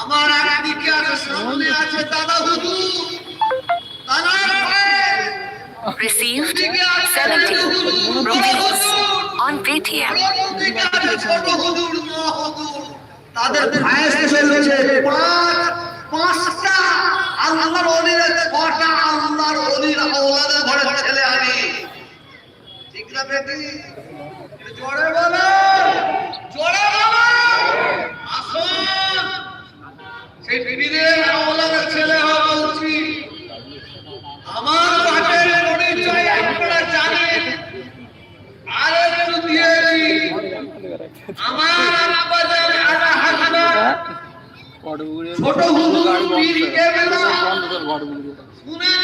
আমার চলছে সামনে আছে দাদা হুজুর? Received 70 rupees on Paytm. তাদের ফায়ার চলছে পাঁচ পাঁচটা। আল্লাহর ওলির ছটা আল্লাহর ওলির আওলাদের ঘরে ছেলে আমি। ঠিক না বেটি? জোরে বলো আসুন সেই বিবিদের আওলাদের ছেলে হওয়া বলছি আমার পাটের পরিচয় আপনারা জানেন। আর একটু দিয়েছি। আমার আব্বাজান আলা হাসনা, ছোট হুজুর পীর কেবলা শুনেন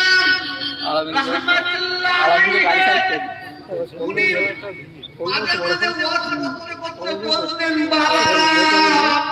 রহমাতুল্লাহ আলাইহি। উনি মাঝে মাঝে ওয়াজ করতে করতে বলতেন বাবারা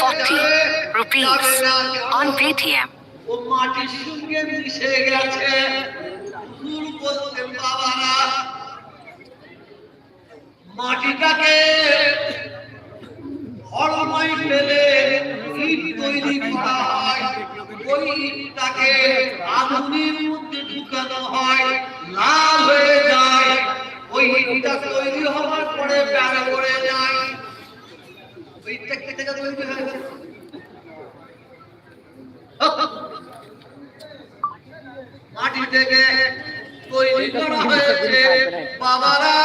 40 rupees on Paytm. মাটিটাকে হরময় ফেলে ইট তৈরি করা হয়। ওই ইটটাকে মধ্যে ঢুকানো হয়। লাল হয়ে মাটি থেকে তৈরি করা হয়েছে। বাবারা,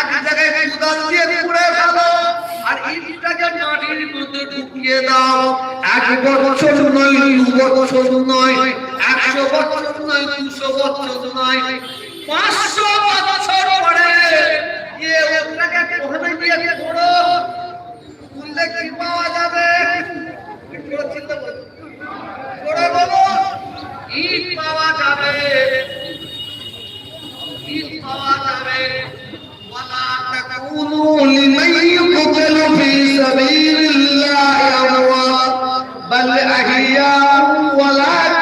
এক জায়গায় কুদাল দিয়ে পুড়ে ফেলো আর ইটটাকে মাটির মধ্যে ঢুকিয়ে দাও। এক বছর নয়, দু বছর নয়, একশো বছর নয়, দুশো বছর নয়, পাঁচশো বছর পরে গিয়ে ওটাকে ওখানে গিয়ে পড়ো খুললে কি পাওয়া যাবে একটু চিন্তা করো করে বলো ঈদ পাওয়া যাবে ইস পাওয়া যাবে? ওয়ালা তাকুনু লিমান ইয়াকতালু ফি সাবিলিল্লাহি আমওয়াত বাল আহিয়া ওয়ালা